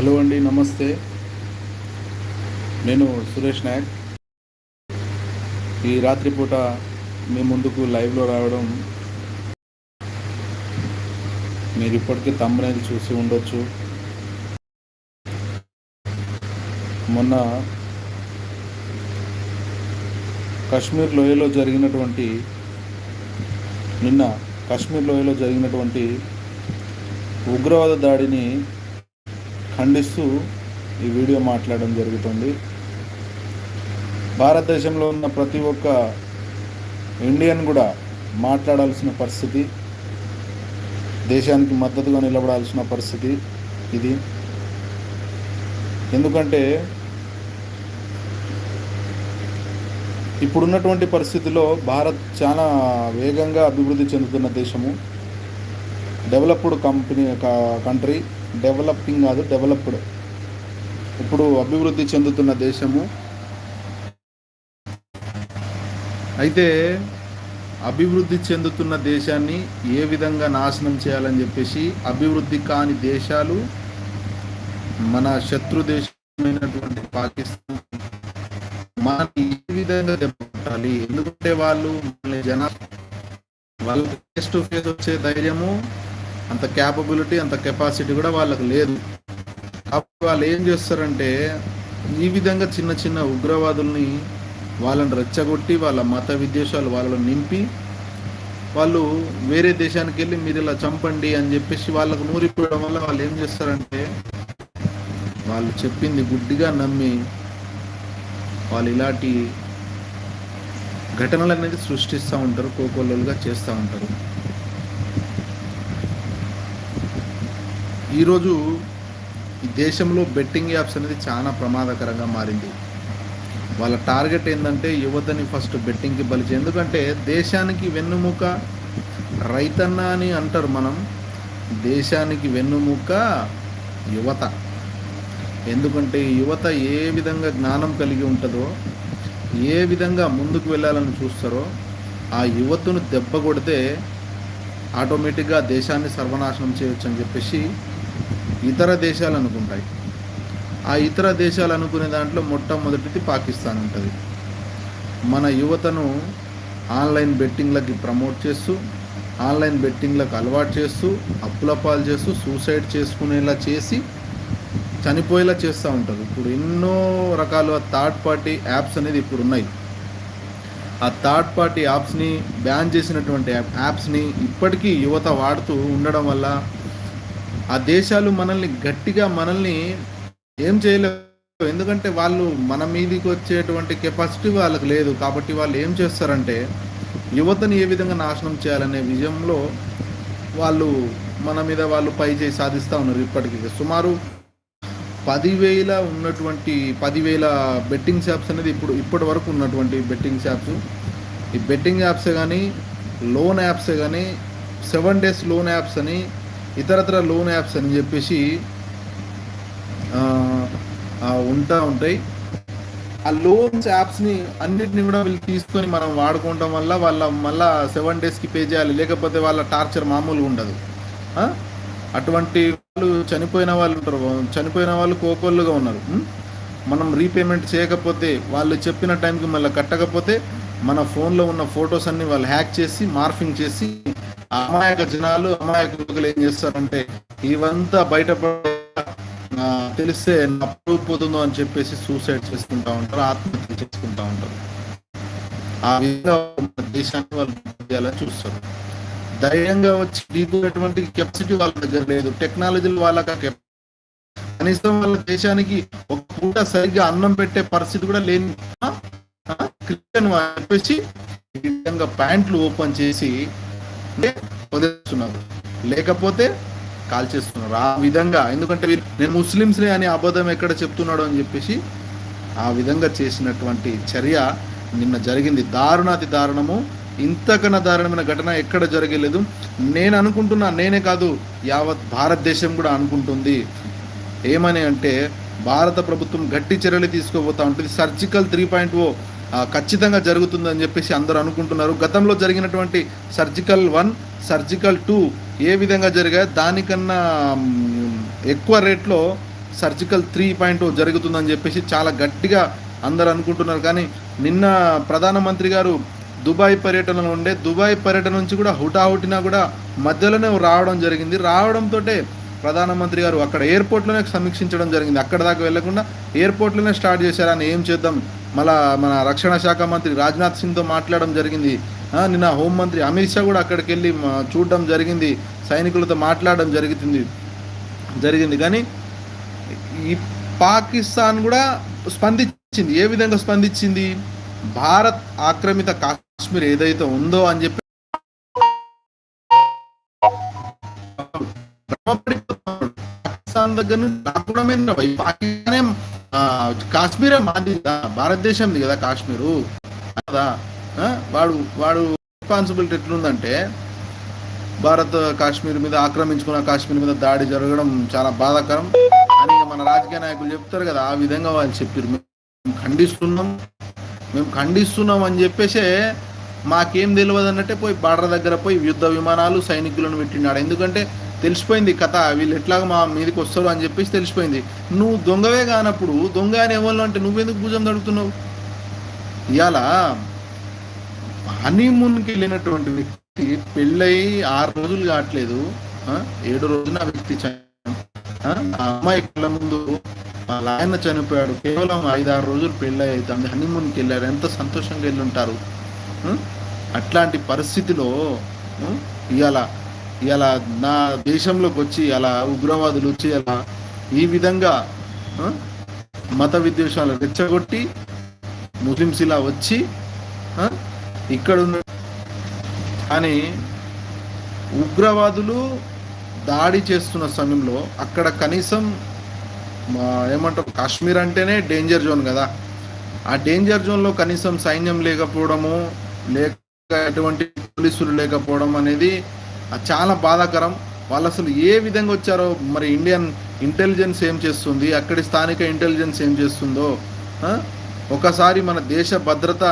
Hello అండి నమస్తే. నేను సురేష్ నాయక్. ఈ రాత్రిపూట మీ ముందుకు లైవ్లో రావడం మీరు ఇప్పటికీ తమ్మునేది చూసి ఉండొచ్చు. మొన్న కశ్మీర్ లోయలో జరిగినటువంటి నిన్న కశ్మీర్ లోయలో జరిగినటువంటి ఉగ్రవాద దాడిని ఖండిస్తూ ఈ వీడియో మాట్లాడడం జరుగుతుంది. భారతదేశంలో ఉన్న ప్రతి ఒక్క ఇండియన్ కూడా మాట్లాడాల్సిన పరిస్థితి దేశానికి మద్దతుగా నిలబడాల్సిన పరిస్థితి ఇది. ఎందుకంటే ఇప్పుడున్నటువంటి పరిస్థితిలో భారత్ చాలా వేగంగా అభివృద్ధి చెందుతున్న దేశము డెవలప్డ్ కంపెనీ కంట్రీ. డెవలపింగ్ కాదు డెవలప్డ్. ఇప్పుడు అభివృద్ధి చెందుతున్న దేశము. అయితే అభివృద్ధి చెందుతున్న దేశాన్ని ఏ విధంగా నాశనం చేయాలని చెప్పేసి అభివృద్ధి కాని దేశాలు మన శత్రు దేశమైనటువంటి పాకిస్తాన్ మన ఏ విధంగా దెబ్బకొట్టాలి ఎందుకంటే వాళ్ళు మన జన వాళ్ళకి ఫేస్ టు ఫేస్ వచ్చే ధైర్యము అంత క్యాపబిలిటీ అంత కెపాసిటీ కూడా వాళ్ళకి లేదు. కాబట్టి వాళ్ళు ఏం చేస్తారంటే ఈ విధంగా చిన్న చిన్న ఉగ్రవాదుల్ని వాళ్ళని రెచ్చగొట్టి వాళ్ళ మత విద్వేషాలు వాళ్ళలో నింపి వాళ్ళు వేరే దేశానికి వెళ్ళి మీరు ఇలా చంపండి అని చెప్పేసి వాళ్ళకు నూరిపోవడం వల్ల వాళ్ళు ఏం చేస్తారంటే వాళ్ళు చెప్పింది గుడ్డిగా నమ్మి వాళ్ళు ఇలాంటి ఘటనలు అనేది సృష్టిస్తూ ఉంటారు కోకొల్లలుగా చేస్తూ ఉంటారు. ఈరోజు ఈ దేశంలో బెట్టింగ్ యాప్స్ అనేది చాలా ప్రమాదకరంగా మారింది. వాళ్ళ టార్గెట్ ఏంటంటే యువతని ఫస్ట్ బెట్టింగ్కి బలిచి ఎందుకంటే దేశానికి వెన్నుముక రైతన్న అని అంటారు మనం. దేశానికి వెన్నుముక యువత. ఎందుకంటే యువత ఏ విధంగా జ్ఞానం కలిగి ఉంటుందో ఏ విధంగా ముందుకు వెళ్ళాలని చూస్తారో ఆ యువతను దెబ్బ కొడితే ఆటోమేటిక్గా దేశాన్ని సర్వనాశనం చేయొచ్చు అని చెప్పేసి ఇతర దేశాలు అనుకుంటాయి. ఆ ఇతర దేశాలు అనుకునే దాంట్లో మొట్టమొదటిది పాకిస్తాన్ ఉంటుంది. మన యువతను ఆన్లైన్ బెట్టింగ్లకి ప్రమోట్ చేస్తూ ఆన్లైన్ బెట్టింగ్లకు అలవాటు చేస్తూ అప్పుల పాలు చేస్తూ సూసైడ్ చేసుకునేలా చేసి చనిపోయేలా చేస్తూ ఉంటుంది. ఇప్పుడు ఎన్నో రకాల థర్డ్ పార్టీ యాప్స్ అనేది ఇప్పుడు ఉన్నాయి ఆ థర్డ్ పార్టీ యాప్స్ని బ్యాన్ చేసినటువంటి యాప్- యాప్స్ని ఇప్పటికీ యువత వాడుతూ ఉండడం వల్ల ఆ దేశాలు మనల్ని గట్టిగా మనల్ని ఏం చేయలేవు. ఎందుకంటే వాళ్ళు మన మీదకి వచ్చేటువంటి కెపాసిటీ వాళ్ళకి లేదు. కాబట్టి వాళ్ళు ఏం చేస్తారంటే యువతని ఏ విధంగా నాశనం చేయాలనే విజయంలో వాళ్ళు మన మీద వాళ్ళు పై చేయి సాధిస్తూ ఉన్నారు ఇప్పటికీ. సుమారు పదివేల ఉన్నటువంటి పదివేల బెట్టింగ్ యాప్స్ అనేది ఇప్పుడు ఇప్పటి వరకు ఉన్నటువంటి బెట్టింగ్ యాప్స్. ఈ బెట్టింగ్ యాప్సే కానీ లోన్ యాప్సే కానీ సెవెన్ డేస్ లోన్ యాప్స్ అని ఇతరతర లోన్ యాప్స్ అని చెప్పేసి ఉంటా ఉంటాయి. ఆ లోన్స్ యాప్స్ని అన్నిటిని కూడా వీళ్ళు తీసుకొని మనం వాడుకోవడం వల్ల వాళ్ళ మళ్ళా సెవెన్ డేస్కి పే చేయాలి. లేకపోతే వాళ్ళ టార్చర్ మామూలుగా ఉండదు. అటువంటి వాళ్ళు చనిపోయిన వాళ్ళు ఉంటారు. చనిపోయిన వాళ్ళు కోకోళ్ళుగా ఉన్నారు. మనం రీపేమెంట్ చేయకపోతే వాళ్ళు చెప్పిన టైంకి మళ్ళీ కట్టకపోతే మన ఫోన్లో ఉన్న ఫొటోస్ అన్ని వాళ్ళు హ్యాక్ చేసి మార్ఫింగ్ చేసి అమాయక జనాలు అమాయకులు ఏం చేస్తారంటే ఇవంతా బయటపడ తెలిస్తే నప్పుడు పోతుందో అని చెప్పేసి సూసైడ్ చేసుకుంటా ఉంటారు ఆత్మహత్య చేసుకుంటా ఉంటారు. ఆ విధంగా దేశాన్ని వాళ్ళు చేయాలని చూస్తారు. ధైర్యంగా వచ్చి ఢీకునేటువంటి కెపాసిటీ వాళ్ళ దగ్గర లేదు టెక్నాలజీలు వాళ్ళకి కనీసం వాళ్ళ దేశానికి ఒక పూట సరిగ్గా అన్నం పెట్టే పరిస్థితి కూడా లేని క్రిస్టియన్ చెప్పేసి ఈ విధంగా ప్యాంట్లు ఓపెన్ చేసి అంటే వదిలేస్తున్నారు లేకపోతే కాల్చేస్తున్నారు ఆ విధంగా ఎందుకంటే నేను ముస్లిమ్స్లే అని అబద్ధం ఎక్కడ చెప్తున్నాడు అని చెప్పేసి ఆ విధంగా చేసినటువంటి చర్య నిన్న జరిగింది. దారుణాతి దారుణము. ఇంతకన్నా దారుణమైన ఘటన ఎక్కడ జరగలేదు. నేను అనుకుంటున్నా నేనే కాదు యావత్ భారతదేశం కూడా అనుకుంటుంది. ఏమని అంటే భారత ప్రభుత్వం గట్టి చర్యలు తీసుకోబోతా ఉంటుంది. సర్జికల్ త్రీ పాయింట్ ఓ ఖచ్చితంగా జరుగుతుందని చెప్పేసి అందరూ అనుకుంటున్నారు. గతంలో జరిగినటువంటి సర్జికల్ వన్ సర్జికల్ టూ ఏ విధంగా జరిగాయి? దానికన్నా ఎక్కువ రేట్లో సర్జికల్ త్రీ పాయింట్ జరుగుతుందని చెప్పేసి చాలా గట్టిగా అందరు అనుకుంటున్నారు. కానీ నిన్న ప్రధానమంత్రి గారు దుబాయ్ పర్యటనలో ఉండే దుబాయ్ పర్యటన నుంచి కూడా హుటాహుటినా కూడా మధ్యలోనే రావడం జరిగింది. రావడంతో ప్రధానమంత్రి గారు అక్కడ ఎయిర్పోర్ట్లోనే సమీక్షించడం జరిగింది. అక్కడ దాకా వెళ్ళకుండా ఎయిర్పోర్ట్లోనే స్టార్ట్ చేశారని ఏం చేద్దాం? మళ్ళా మన రక్షణ శాఖ మంత్రి రాజ్నాథ్ సింగ్తో మాట్లాడడం జరిగింది. నిన్న హోంమంత్రి అమిత్ షా కూడా అక్కడికి వెళ్ళి చూడడం జరిగింది. సైనికులతో మాట్లాడడం జరుగుతుంది జరిగింది. కానీ ఈ పాకిస్తాన్ కూడా స్పందించింది. ఏ విధంగా స్పందించింది? భారత్ ఆక్రమిత కాశ్మీర్ ఏదైతే ఉందో అని చెప్పి పాకిస్తాన్ దగ్గర నుంచి పాకిస్తానే కాశ్మీరే మాది కదా భారతదేశంది కదా కాశ్మీరు. కదా? ఆ, వాడు వాడు రెస్పాన్సిబిలిటీ ఎట్లుందంటే భారత్ కాశ్మీర్ మీద ఆక్రమించుకున్న కాశ్మీర్ మీద దాడి జరగడం చాలా బాధాకరం. అని మన రాజకీయ నాయకులు చెప్తారు కదా ఆ విధంగా వాళ్ళు చెప్పారు మేము ఖండిస్తున్నాం. మేము ఖండిస్తున్నాం అని చెప్పేసే మాకేం తెలియదు అన్నట్టే పోయి బార్డర్ దగ్గర పోయి యుద్ధ విమానాలు సైనికులను పెట్టినాడు ఎందుకంటే తెలిసిపోయింది కథ వీళ్ళు ఎట్లాగ మా మీదకి వస్తారు అని చెప్పేసి తెలిసిపోయింది. నువ్వు దొంగవే కానప్పుడు దొంగ అని ఎవరు అంటే నువ్వెందుకు భుజం తడుగుతున్నావు ఇవాళ హనీమూన్కి వెళ్ళినటువంటి వ్యక్తి పెళ్ళయి ఆరు రోజులు కావట్లేదు ఏడు రోజున ఆ వ్యక్తి ఆ, అమ్మాయి కళ్ళ ముందు వాళ్ళ ఆయన చనిపోయాడు. కేవలం ఐదారు రోజులు పెళ్ళి అవుతుంది హనీమూన్కి వెళ్ళారు. ఎంత సంతోషంగా వెళ్ళి ఉంటారు అట్లాంటి పరిస్థితిలో ఇవాళ ఇలా నా దేశంలోకి వచ్చి అలా ఉగ్రవాదులు వచ్చి అలా ఈ విధంగా మత విద్వేషాలు రెచ్చగొట్టి ముస్లిమ్స్ ఇలా వచ్చి ఇక్కడ ఉన్న కానీ ఉగ్రవాదులు దాడి చేస్తున్న సమయంలో అక్కడ కనీసం ఏమంటారు కాశ్మీర్ అంటేనే డేంజర్ జోన్ కదా. ఆ డేంజర్ జోన్లో కనీసం సైన్యం లేకపోవడము లేక ఎటువంటి పోలీసులు లేకపోవడం అనేది అది చాలా బాధాకరం. వాళ్ళు అసలు ఏ విధంగా వచ్చారో మరి ఇండియన్ ఇంటెలిజెన్స్ ఏం చేస్తుంది? అక్కడి స్థానిక ఇంటెలిజెన్స్ ఏం చేస్తుందో? ఒకసారి మన దేశ భద్రత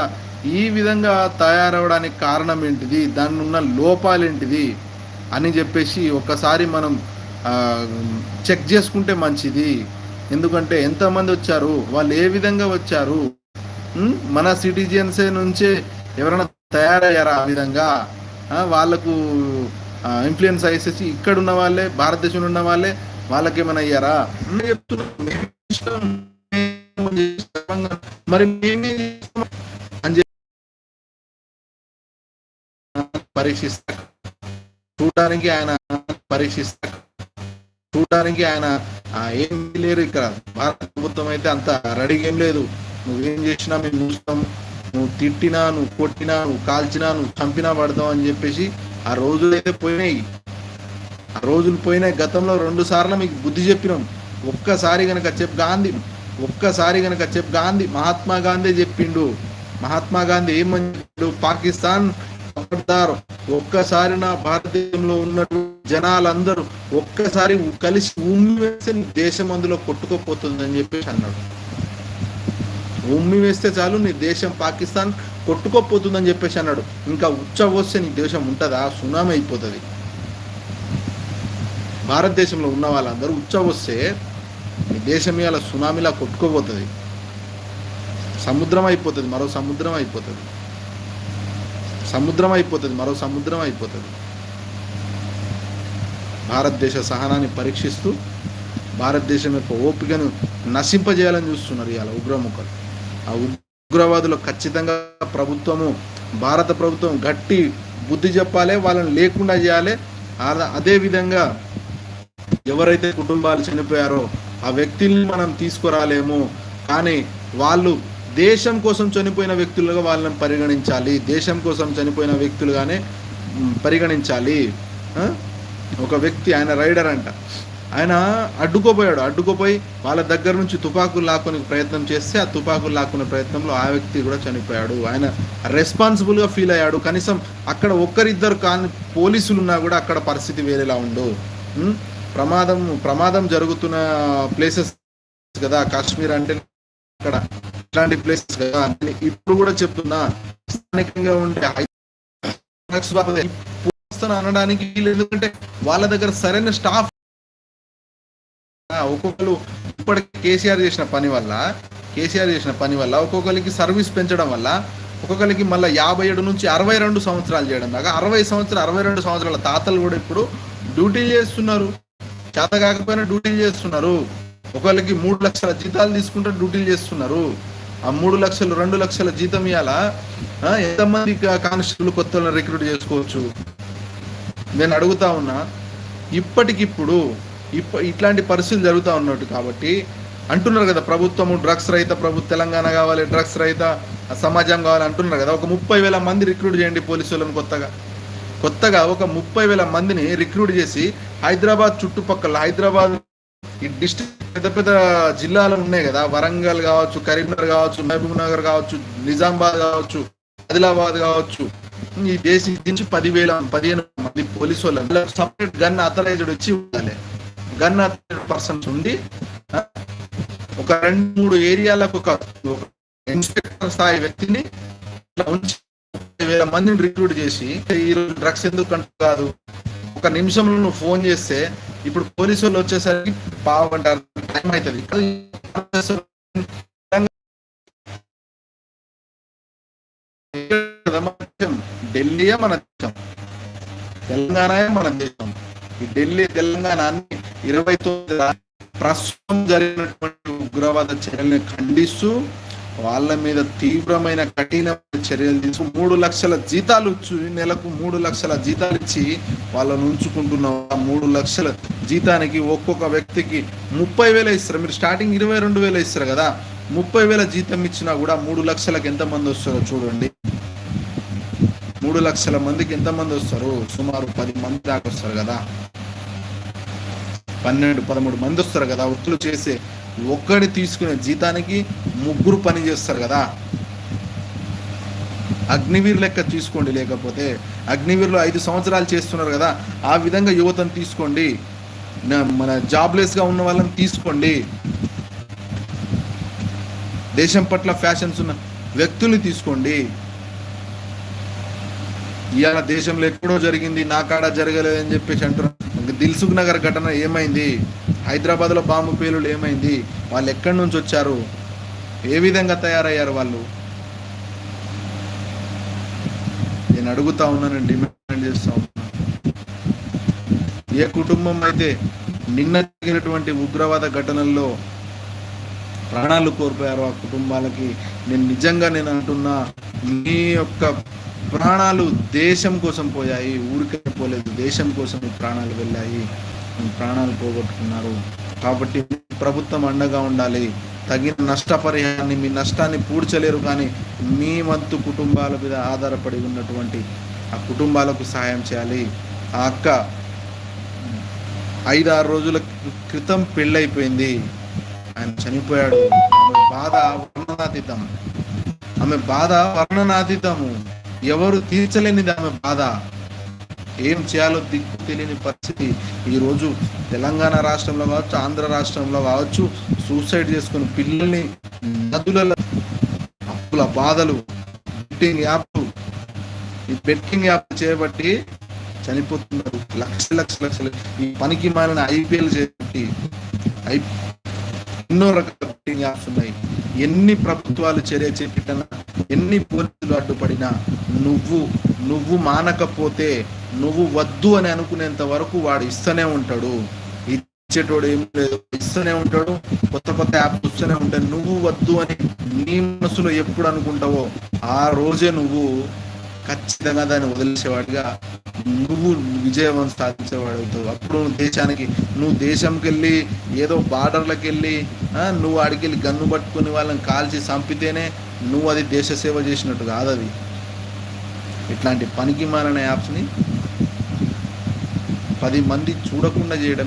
ఈ విధంగా తయారవడానికి కారణం ఏంటిది? దాని ఉన్న లోపాలేంటిది అని చెప్పేసి ఒకసారి మనం చెక్ చేసుకుంటే మంచిది. ఎందుకంటే ఎంతమంది వచ్చారు? వాళ్ళు ఏ విధంగా వచ్చారు? మన సిటిజన్సే నుంచే ఎవరైనా తయారయ్యారా ఆ విధంగా? వాళ్ళకు ఇన్ఫ్లుయెన్స్ అయ్యేసేసి ఇక్కడ ఉన్న వాళ్ళే భారతదేశంలో ఉన్న వాళ్ళే వాళ్ళకి ఏమైనా అయ్యారా? చెప్తున్నా, మరి మేమే అని చెప్పి పరీక్షిస్తా చూడడానికి ఆయన పరీక్షిస్తా చూడడానికి ఆయన ఏం లేరు ఇక్కడ. భారత ప్రభుత్వం అయితే అంత రెడీగా ఏం లేదు. నువ్వేం చేసినా మేము చూస్తాం. నువ్వు తిట్టినా నువ్వు కొట్టినా నువ్వు కాల్చినా నువ్వు చంపినా పడతావు అని చెప్పేసి ఆ రోజులు అయితే పోయినాయి. ఆ రోజులు పోయినాయి. గతంలో రెండు సార్లు మీకు బుద్ధి చెప్పినాం. ఒక్కసారి గనక చెప్ గాంధీ ఒక్కసారి గనక చెప్ గాంధీ మహాత్మా గాంధీ చెప్పిండు. మహాత్మా గాంధీ ఏమని చెప్పిండు పాకిస్తాన్ ఖబర్దార్ ఒక్కసారి నా భారతదేశంలో ఉన్నట్టు జనాలందరూ ఒక్కసారి కలిసి ఉమ్మి వేస్తే దేశం అందులో కొట్టుకోపోతుంది అని చెప్పేసి అన్నాడు. ఉమ్మి వేస్తే చాలు నీ దేశం పాకిస్తాన్ కొట్టుకోపోతుందని చెప్పేసి అన్నాడు. ఇంకా ఉచ్చ వస్తే నీ దేశం ఉంటుందా? సునామీ అయిపోతుంది. భారతదేశంలో ఉన్న వాళ్ళందరూ ఉచ్చ వస్తే నీ దేశం ఇవాళ సునామీలా కొట్టుకోపోతుంది సముద్రం అయిపోతుంది మరో సముద్రం అయిపోతుంది సముద్రం అయిపోతుంది మరో సముద్రం అయిపోతుంది భారతదేశ సహనాన్ని పరీక్షిస్తూ భారతదేశం యొక్క ఓపికను నశింపజేయాలని చూస్తున్నారు ఇవాళ ఉగ్రముఖలు. ఉగ్రవాదులు ఖచ్చితంగా ప్రభుత్వము భారత ప్రభుత్వం గట్టి బుద్ధి చెప్పాలి వాళ్ళని లేకుండా చేయాలి. ఆ- అదే విధంగా ఎవరైతే కుటుంబాలు చనిపోయారో ఆ వ్యక్తుల్ని మనం తీసుకురాలేము. కానీ వాళ్ళు దేశం కోసం చనిపోయిన వ్యక్తులుగా వాళ్ళని పరిగణించాలి. దేశం కోసం చనిపోయిన వ్యక్తులుగానే పరిగణించాలి. ఒక వ్యక్తి ఆయన రైడర్ అంట. ఆయన అడ్డుకోపోయాడు. అడ్డుకోపోయి వాళ్ళ దగ్గర నుంచి తుపాకులు లాక్కునే ప్రయత్నం చేస్తే ఆ తుపాకులు లాక్కునే ప్రయత్నంలో ఆ వ్యక్తి కూడా చనిపోయాడు. ఆయన రెస్పాన్సిబుల్గా ఫీల్ అయ్యాడు. కనీసం అక్కడ ఒక్కరిద్దరు కాని పోలీసులు ఉన్నా కూడా అక్కడ పరిస్థితి వేరేలా ఉండు. ప్రమాదం ప్రమాదం జరుగుతున్న ప్లేసెస్ కదా కాశ్మీర్ అంటే అక్కడ ఇట్లాంటి ప్లేసెస్ కదా. అని ఇప్పుడు కూడా చెప్తున్నా స్థానికంగా ఉండే అనడానికి వీళ్ళు ఎందుకంటే వాళ్ళ దగ్గర సరైన స్టాఫ్ ఒక్కొక్కరు ఇప్పటికి కేసీఆర్ చేసిన పని వల్ల కేసీఆర్ చేసిన పని వల్ల ఒక్కొక్కరికి సర్వీస్ పెంచడం వల్ల ఒక్కొక్కరికి మళ్ళీ యాభై ఏడు నుంచి అరవై రెండు సంవత్సరాలు చేయడం దాకా అరవై సంవత్సరాలు అరవై రెండు సంవత్సరాల తాతలు కూడా ఇప్పుడు డ్యూటీలు చేస్తున్నారు. చేత కాకపోయినా డ్యూటీలు చేస్తున్నారు. ఒకళ్ళకి మూడు లక్షల జీతాలు తీసుకుంటే డ్యూటీలు చేస్తున్నారు. ఆ మూడు లక్షలు రెండు లక్షల జీతం ఇవ్వాల ఎంతమంది కానిస్టేబుల్ కొత్త రిక్రూట్ చేసుకోవచ్చు? నేను అడుగుతా ఉన్నా ఇప్పటికిప్పుడు ఇప్ప ఇట్లాంటి పరిస్థితులు జరుగుతూ ఉన్నట్టు కాబట్టి అంటున్నారు కదా ప్రభుత్వము డ్రగ్స్ రహిత ప్రభు తెలంగాణ కావాలి డ్రగ్స్ రహిత సమాజం కావాలి అంటున్నారు కదా. ఒక ముప్పై వేల మంది రిక్రూట్ చేయండి పోలీసు వాళ్ళని కొత్తగా. కొత్తగా ఒక ముప్పై వేల మందిని రిక్రూట్ చేసి హైదరాబాద్ చుట్టుపక్కల హైదరాబాద్ ఈ డిస్ట్రిక్ట్ పెద్ద పెద్ద జిల్లాలు ఉన్నాయి కదా. వరంగల్ కావచ్చు కరీంనగర్ కావచ్చు మహబూబ్ నగర్ కావచ్చు నిజామాబాద్ కావచ్చు ఆదిలాబాద్ కావచ్చు. ఈ దేశం నుంచి పదివేల పదిహేను మంది పోలీసు వాళ్ళు సపరేట్ గన్ అథరైజ్డ్ వచ్చి ఉండాలి. గన్ పర్సన్స్ ఉండి ఒక రెండు మూడు ఏరియాలకు ఒక ఇన్స్పెక్టర్ స్థాయి వ్యక్తిని ఉంచి వేల మందిని రిక్రూట్ చేసి ఈ రోజు డ్రగ్స్ ఎందుకు కంట కాదు ఒక నిమిషంలో నువ్వు ఫోన్ చేస్తే ఇప్పుడు పోలీసు వాళ్ళు వచ్చేసరికి బాగుంటారు టైం అవుతుంది ఢిల్లీయే మన దేశం తెలంగాణ మన దేశం. ఈ ఢిల్లీ తెలంగాణ అన్ని ఇరవై తొమ్మిది ప్రస్తుతం జరిగినటువంటి ఉగ్రవాద చర్యల్ని ఖండిస్తూ వాళ్ళ మీద తీవ్రమైన కఠినమైన చర్యలు తీసుకు మూడు లక్షల జీతాలు ఇచ్చి నెలకు మూడు లక్షల జీతాలు ఇచ్చి వాళ్ళను ఉంచుకుంటున్నాం. ఆ మూడు లక్షల జీతానికి ఒక్కొక్క వ్యక్తికి ముప్పై వేల ఇస్తారు. మీరు స్టార్టింగ్ ఇరవై రెండు వేలు ఇస్తారు కదా. ముప్పై వేల జీతం ఇచ్చినా కూడా మూడు లక్షలకు ఎంత మంది వస్తారో చూడండి. మూడు లక్షల మందికి ఎంత మంది వస్తారు? సుమారు పది మంది దాకా వస్తారు కదా. పన్నెండు పదమూడు మంది వస్తారు కదా వృత్తులు చేసే ఒక్కడి తీసుకునే జీతానికి ముగ్గురు పని చేస్తారు కదా. అగ్నివీర్ లెక్క తీసుకోండి లేకపోతే అగ్నివీర్లో ఐదు సంవత్సరాలు చేస్తున్నారు కదా ఆ విధంగా యువతను తీసుకోండి. మన జాబ్లెస్గా ఉన్న వాళ్ళని తీసుకోండి. దేశం పట్ల ఫ్యాషన్స్ ఉన్న వ్యక్తుల్ని తీసుకోండి. ఇవాళ దేశంలో ఎక్కడో జరిగింది నా కాడ జరగలేదని చెప్పేసి అంటున్నారు. దిల్సుఖ్ నగర్ ఘటన ఏమైంది? హైదరాబాద్లో బాంబు పేలుడు ఏమైంది? వాళ్ళు ఎక్కడి నుంచి వచ్చారు? ఏ విధంగా తయారయ్యారు వాళ్ళు? నేను అడుగుతా ఉన్నాను డిమాండ్ చేస్తా ఉన్నాను ఏ కుటుంబం అయితే నిన్న జరిగినటువంటి ఉగ్రవాద ఘటనల్లో ప్రాణాలు కోల్పోయారు ఆ కుటుంబాలకి నేను నిజంగా నేను అంటున్నా మీ యొక్క ప్రాణాలు దేశం కోసం పోయాయి ఊరికే పోలేదు దేశం కోసం ప్రాణాలు వెళ్ళాయి ప్రాణాలు పోగొట్టుకున్నారు. కాబట్టి ప్రభుత్వం అండగా ఉండాలి. తగిన నష్టపరిహారాన్ని మీ నష్టాన్ని పూడ్చలేరు కానీ మీ వంతు కుటుంబాల మీద ఆధారపడి ఉన్నటువంటి ఆ కుటుంబాలకు సహాయం చేయాలి. ఆ అక్క ఐదారు రోజుల క్రితం పెళ్ళైపోయింది. ఆయన చనిపోయాడు. ఆమె బాధ వర్ణనాతీతం. ఆమె బాధ వర్ణనాతీతము. ఎవరు తీర్చలేనిది ఆమె బాధ. ఏం చేయాలో దిక్కు తెలియని పరిస్థితి. ఈరోజు తెలంగాణ రాష్ట్రంలో కావచ్చు ఆంధ్ర రాష్ట్రంలో కావచ్చు సూసైడ్ చేసుకుని పిల్లల్ని నదులలో అప్పుల బాధలు బెట్టింగ్ యాప్ ఈ బెట్టింగ్ యాప్ చేయబట్టి చనిపోతున్నారు. లక్ష లక్ష లక్షలు ఈ పనికి మాలిన ఐపీఎల్ చేయబట్టి ఐ ఎన్నో రకాల బెట్టింగ్ యాప్స్ ఉన్నాయి. ఎన్ని ప్రభుత్వాలు చర్య చేపట్టినా ఎన్ని పోలీసులు అడ్డుపడినా నువ్వు నువ్వు మానకపోతే నువ్వు వద్దు అని అనుకునేంత వరకు వాడు ఇస్తూనే ఉంటాడు. ఇచ్చేటోడు ఏం లేదు. ఇస్తూనే ఉంటాడు. కొత్త కొత్త యాప్స్ వస్తూనే ఉంటాయి. నువ్వు వద్దు అని నీ మనసులో ఎప్పుడు అనుకుంటావో ఆ రోజే నువ్వు ఖచ్చితంగా దాన్ని వదిలేసేవాడిగా నువ్వు విజయం సాధించేవాడవుతావు అప్పుడు నువ్వు దేశానికి నువ్వు దేశంకి వెళ్ళి ఏదో బార్డర్లకు వెళ్ళి ఆ, నువ్వు ఆడికి వెళ్ళి గన్ను పట్టుకుని వాళ్ళని కాల్చి చంపితేనే నువ్వు అది దేశ సేవ చేసినట్టు కాదు అది. ఇట్లాంటి పనికి మారిన యాప్స్ని పది మంది చూడకుండా చేయడం